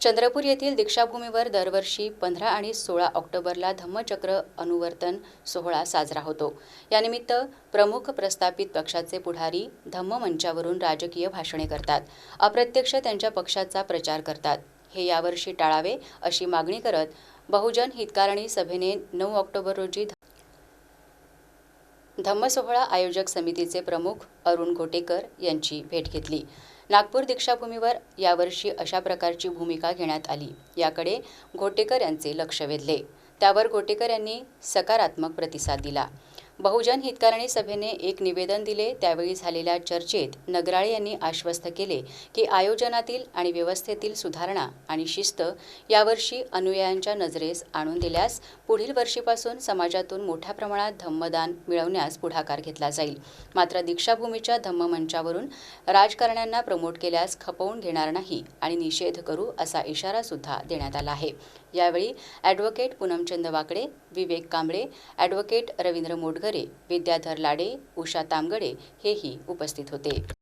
चंद्रपूर येथील दीक्षाभूमीवर दरवर्षी पंधरा आणि सोळा ऑक्टोबरला धम्मचक्र अनुवर्तन सोहळा साजरा होतो. यानिमित्त प्रमुख प्रस्थापित पक्षाचे पुढारी धम्म मंचावरून राजकीय भाषणे करतात. अप्रत्यक्ष त्यांच्या पक्षाचा प्रचार करतात. हे यावर्षी टाळावे अशी मागणी करत बहुजन हितकारणी सभेने नऊ ऑक्टोबर रोजी धम्मसोहळा आयोजक समितीचे प्रमुख अरुण घोटेकर यांची भेट घेतली. नागपूर दीक्षाभूमीवर यावर्षी अशा प्रकारची भूमिका घेण्यात आली. याकडे घोटेकर यांचे लक्ष वेधले. त्यावर घोटेकर यांनी सकारात्मक प्रतिसाद दिला. बहुजन हितकारणी सभेने एक निवेदन दिले. त्यावेळी झालेल्या चर्चेत नगराळे यांनी आश्वस्त केले की आयोजनातील आणि व्यवस्थेतील सुधारणा आणि शिस्त यावर्षी अनुयायांच्या नजरेस आणून दिल्यास पुढील वर्षीपासून समाजातून मोठ्या प्रमाणात धम्मदान मिळवण्यास पुढाकार घेतला जाईल. मात्र दीक्षाभूमीच्या धम्ममंचावरून राजकारण्यांना प्रमोट केल्यास खपवून घेणार नाही आणि निषेध करू असा इशारा सुद्धा देण्यात आला आहे. यावेळी ॲडव्होकेट पूनमचंद वाकडे विवेक कांबळे ॲडव्होकेट रवींद्र वगैरे विद्याधर लाडे उषा तामगडे हेही उपस्थित होते.